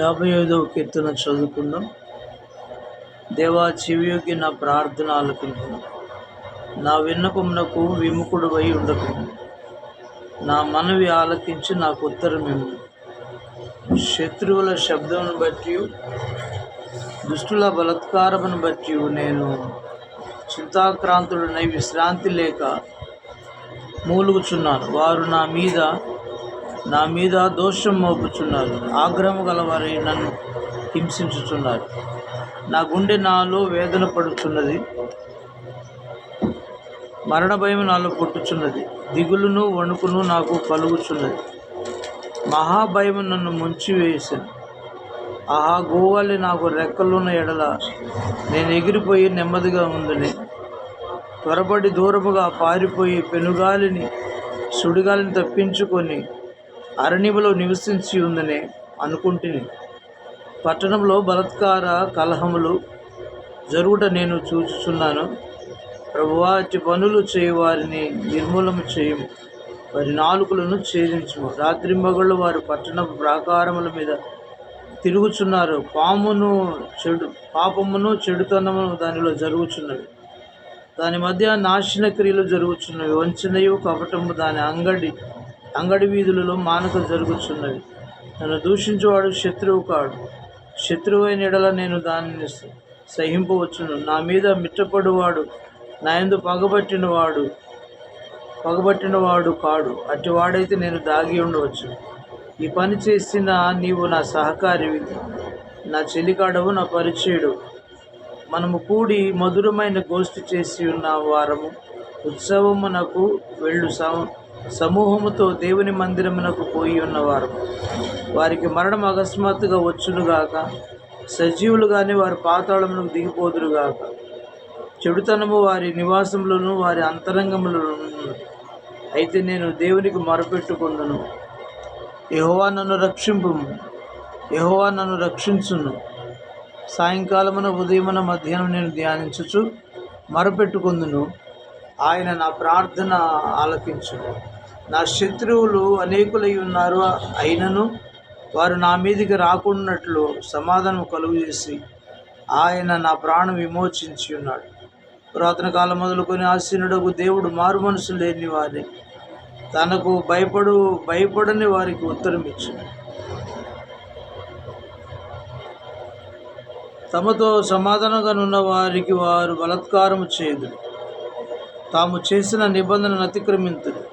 యాభై ఐదవ కీర్తన చదువుకుందాం. దేవా చెవియోగి నా ప్రార్థన ఆలకింపు నా విన్నపమునకు విముఖుడు అయి ఉండకు. నా మనవి ఆలకించి నాకు ఉత్తరం శత్రువుల శబ్దమును బట్టి దుష్టుల బలత్కారమును బట్టి నేను చింతాక్రాంతుడనై విశ్రాంతి లేక మూలుగుచున్నాను. వారు నా మీద నా మీద దోషం మోపుచున్నారు. ఆగ్రహము గలవారి నన్ను హింసించుచున్నారు. నా గుండె నాలో వేదన పడుచున్నది. మరణ భయం నాలో పుట్టుచున్నది. దిగులును వణుకును నాకు కలుగుచున్నది. మహాభయము నన్ను ముంచి వేసాను ఆహా గోవాలి నాకు రెక్కలున్న ఎడల. నేను ఎగిరిపోయి నెమ్మదిగా ఉందని త్వరపడి దూరముగా పారిపోయి పెనుగాలిని సుడిగాలిని తప్పించుకొని అరణ్యములో నివసించి ఉందని అనుకుంటుని. పట్టణంలో బలత్కార కలహములు జరుగుట నేను చూచుచున్నాను. ప్రభువాటి పనులు చేయవారిని నిర్మూలము చేయము. వారి నాలుకలను ఛేదించము. రాత్రింబగళ్ళు వారు పట్టణ ప్రాకారముల మీద తిరుగుచున్నారు. పామును చెడు పాపమును చెడుతనమును దానిలో జరుగుచున్నవి. దాని మధ్య నాశన క్రియలు జరుగుచున్నవి. వంచనయు కపటము దాని అంగడి అంగడి వీధులలో మానక జరుగుతున్నవి నన్ను దూషించువాడు శత్రువు కాడు. శత్రువు అయిన ఎడల నేను దానిని సహింపవచ్చును. నా మీద మిట్టపడువాడు నా ఎందు పగబట్టినవాడు పగబట్టినవాడు కాడు. అటువాడైతే నేను దాగి ఉండవచ్చు. ఈ పని చేసిన నీవు నా సహకారివి. నా చెలికాడవు నా పరిచయుడు. మనము కూడి మధురమైన గోష్ఠి చేసి ఉన్న వారము ఉత్సవమునకు వెళ్ళు సమ- సమూహముతో దేవుని మందిరమునకు పోయి ఉన్నవారు. వారికి మరణం అకస్మాత్తుగా వచ్చునుగాక సజీవులు కానీ వారి దిగిపోదురుగాక. చెడుతనము వారి నివాసములను వారి అంతరంగములను అయితే నేను దేవునికి మొరపెట్టుకుందును. యహోవా నన్ను రక్షింపు యహోవా నన్ను రక్షించును. సాయంకాలమున ఉదయమున మధ్యాహ్నం నేను ధ్యానించుచు మరపెట్టుకుందును. ఆయన నా ప్రార్థన ఆలకించు నా శత్రువులు అనేకులై ఉన్నారు అయినను వారు నా మీదికి రాకున్నట్లు సమాధానం కలుగు చేసి ఆయన నా ప్రాణం విమోచించి ఉన్నాడు. పురాతన కాలం మొదలుకొని ఆసీనుడకు దేవుడు మారు మనసు లేని వారి తనకు భయపడు భయపడని వారికి ఉత్తరం ఇచ్చింది తమతో సమాధానంగానున్న వారికి వారు బలత్కారము చేయదు తాము చేసిన నిబంధనను అతిక్రమింతురు.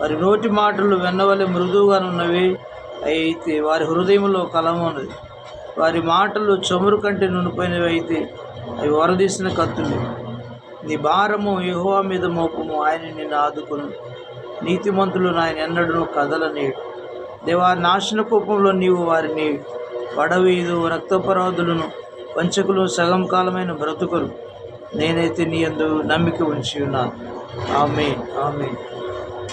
వారి నోటి మాటలు వెన్నవలె మృదువుగానున్నవి. అయితే వారి హృదయంలో కలము ఉన్నది. వారి మాటలు చమురు కంటే నునిపోయినవి అయితే అవి వరదీసిన కత్తులు. నీ భారము యెహోవా మీద మోపము ఆయన నిన్ను ఆదుకును. నీతిమంతులు నాయన ఎన్నడూ కదలనేడు దేవా నాశన కోపంలో నీవు వారిని పడవీదు రక్తపరాధులను వంచకులు సగం కాలమైన బ్రతుకులు. నేనైతే నీ యందు నమ్మిక ఉంచి ఉన్నాను ఆమె ఆమె